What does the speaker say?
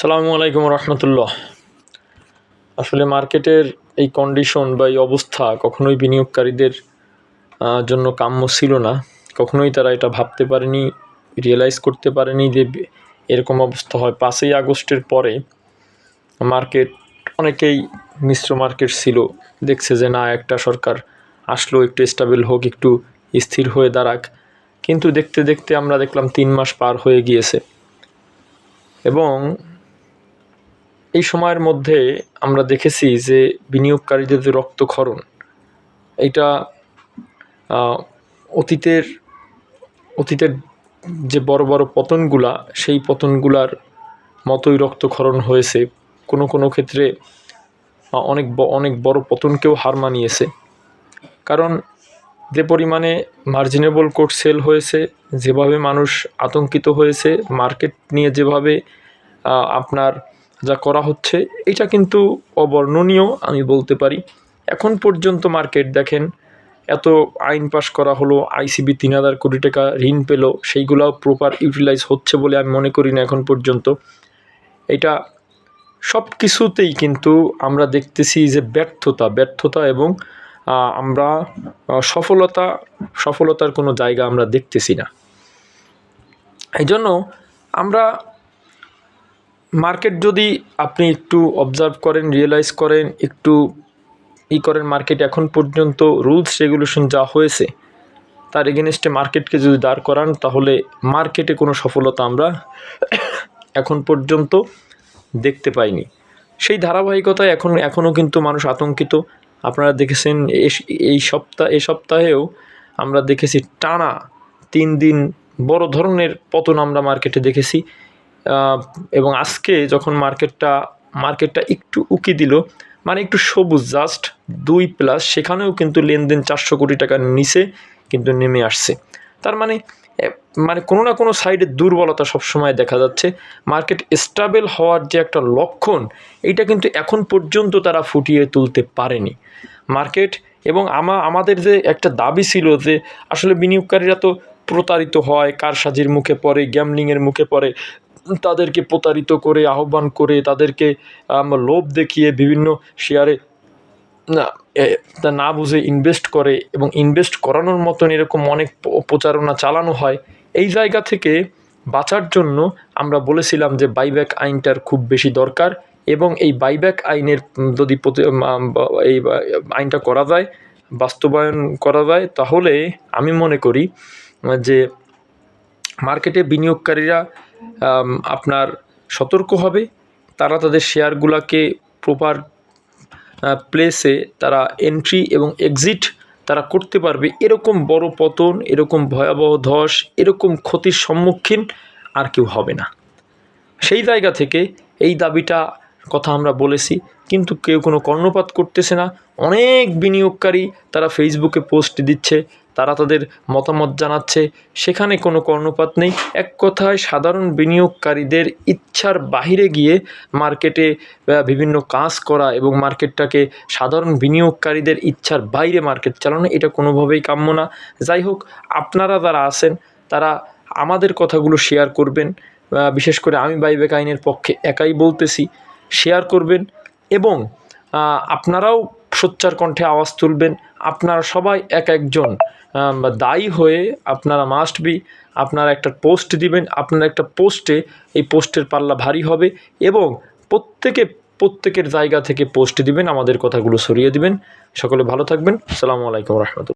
সালামু আলাইকুম রহমতুল্লাহ। আসলে মার্কেটের এই কন্ডিশন বা এই অবস্থা কখনোই বিনিয়োগকারীদের জন্য কাম্য ছিল না। কখনোই তারা এটা ভাবতে পারেনি রিয়েলাইজ করতে পারেনি যে এরকম অবস্থা হয়। পাঁচই আগস্টের পরে মার্কেট অনেকেই মিশ্র মার্কেট ছিল। দেখছে যে না, একটা সরকার আসলো, একটু স্টেবল হোক, একটু স্থির হয়ে দাঁড়াক। কিন্তু দেখতে দেখতে আমরা দেখলাম তিন মাস পার হয়ে গিয়েছে। এবং এই সময়ের মধ্যে আমরা দেখেছি যে বিনিয়োগকারীদের যে রক্তক্ষরণ আহ, অতীতের অতীতের যে বড় বড় পতনগুলা সেই পতনগুলার মতোই রক্তক্ষরণ হয়েছে। কোনো কোনো ক্ষেত্রে অনেক অনেক বড় পতনকেও হার মানিয়েছে। কারণ যে পরিমাণে মার্জিনেবল কোর্ট সেল হয়েছে যেভাবে মানুষ আতঙ্কিত হয়েছে মার্কেট নিয়ে যেভাবে আপনার যা করা হচ্ছে, এটা কিন্তু অবর্ণনীয়, আমি বলতে পারি। এখন পর্যন্ত মার্কেট দেখেন, এত আইন পাশ করা হলো, আইসিবি তিন হাজার কোটি টাকা ঋণ পেল, সেইগুলোও প্রপার ইউটিলাইজ হচ্ছে বলে আমি মনে করি না এখন পর্যন্ত। এটা সব কিছুতেই কিন্তু আমরা দেখতেছি যে ব্যর্থতা ব্যর্থতা এবং আমরা সফলতা, সফলতার কোনো জায়গা আমরা দেখতেছি না। এই জন্য আমরা মার্কেট যদি আপনি একটু অবজার্ভ করেন রিয়েলাইজ করেন, একটু ই করেন মার্কেট এখন পর্যন্ত রুলস রেগুলেশন যা হয়েছে, তার এগেনস্টে মার্কেটকে যদি দাঁড় করান, তাহলে মার্কেটে কোনো সফলতা আমরা এখন পর্যন্ত দেখতে পাইনি। সেই ধারাবাহিকতায় এখন, এখনও কিন্তু মানুষ আতঙ্কিত। আপনারা দেখেছেন এই সপ্তাহ এই সপ্তাহেও আমরা দেখেছি টানা তিন দিন বড় ধরনের পতন আমরা মার্কেটে দেখেছি। এবং আজকে যখন মার্কেটটা মার্কেটটা একটু উকি দিল মানে একটু সবুজ জাস্ট দুই প্লাস সেখানেও কিন্তু লেনদেন চারশো কোটি টাকার নিচে কিন্তু নেমে আসছে। তার মানে মানে কোনো না কোনো সাইডে দুর্বলতা সবসময় দেখা যাচ্ছে। মার্কেট স্টেবল হওয়ার যে একটা লক্ষণ, এইটা কিন্তু এখন পর্যন্ত তারা ফুটিয়ে তুলতে পারেনি। মার্কেট এবং আমা, আমাদের যে একটা দাবি ছিল যে, আসলে বিনিয়োগকারীরা তো প্রতারিত হয়, কারসাজির মুখে পড়ে গ্যামলিংয়ের মুখে পড়ে তাদেরকে প্রতারিত করে, আহ্বান করে, তাদেরকে লোভ দেখিয়ে বিভিন্ন শেয়ারে, না বুঝে ইনভেস্ট করে এবং ইনভেস্ট করানোর মতন এরকম অনেক প্রচারণা চালানো হয়। এই জায়গা থেকে বাঁচার জন্য আমরা বলেছিলাম যে বাইব্যাক আইনটার খুব বেশি দরকার এবং এই বাইব্যাক আইনের যদি এই আইনটা করা যায়, বাস্তবায়ন করা যায়, তাহলে আমি মনে করি যে মার্কেটে বিনিয়োগকারীরা আপনার সতর্ক হবে। তারা তাদের শেয়ারগুলোকে প্রপার প্লেসে তারা এন্ট্রি এবং এক্সিট তারা করতে পারবে। এরকম বড় পতন, এরকম ভয়াবহ ধস, এরকম ক্ষতির সম্মুখীন আর কেউ হবে না। সেই জায়গা থেকে এই দাবিটা কথা আমরা বলেছি, কিন্তু কেউ কোনো কর্ণপাত করতেছে না। অনেক বিনিয়োগকারী তারা ফেসবুকে পোস্ট দিচ্ছে তারা তাদের মতামত জানাচ্ছে। সেখানে কোনো কর্ণপাত নেই। এক কথায়, সাধারণ বিনিয়োগকারীদের ইচ্ছার বাহিরে গিয়ে মার্কেটে বিভিন্ন কাজ করা এবং মার্কেটটাকে সাধারণ বিনিয়োগকারীদের ইচ্ছার বাইরে মার্কেট চালানো, এটা কোনোভাবেই কাম্য না। যাই হোক, আপনারা যারা আছেন, তারা আমাদের কথাগুলো শেয়ার করবেন। বিশেষ করে আমি বাইবেক আইনের পক্ষে একাই বলতেছি শেয়ার করবেন এবং আপনারাও সোচ্চার কণ্ঠে আওয়াজ তুলবেন। আপনারা সবাই এক একজন দায়ী হয়ে আপনারা মাস্ট বি আপনারা একটা পোস্ট দিবেন, আপনার একটা পোস্টে এই পোস্টের পাল্লা ভারী হবে এবং প্রত্যেকে, প্রত্যেকের জায়গা থেকে পোস্ট দিবেন, আমাদের কথাগুলো সরিয়ে দিবেন। সকলে ভালো থাকবেন। সালামু আলাইকুম রহমতুল্লাহ।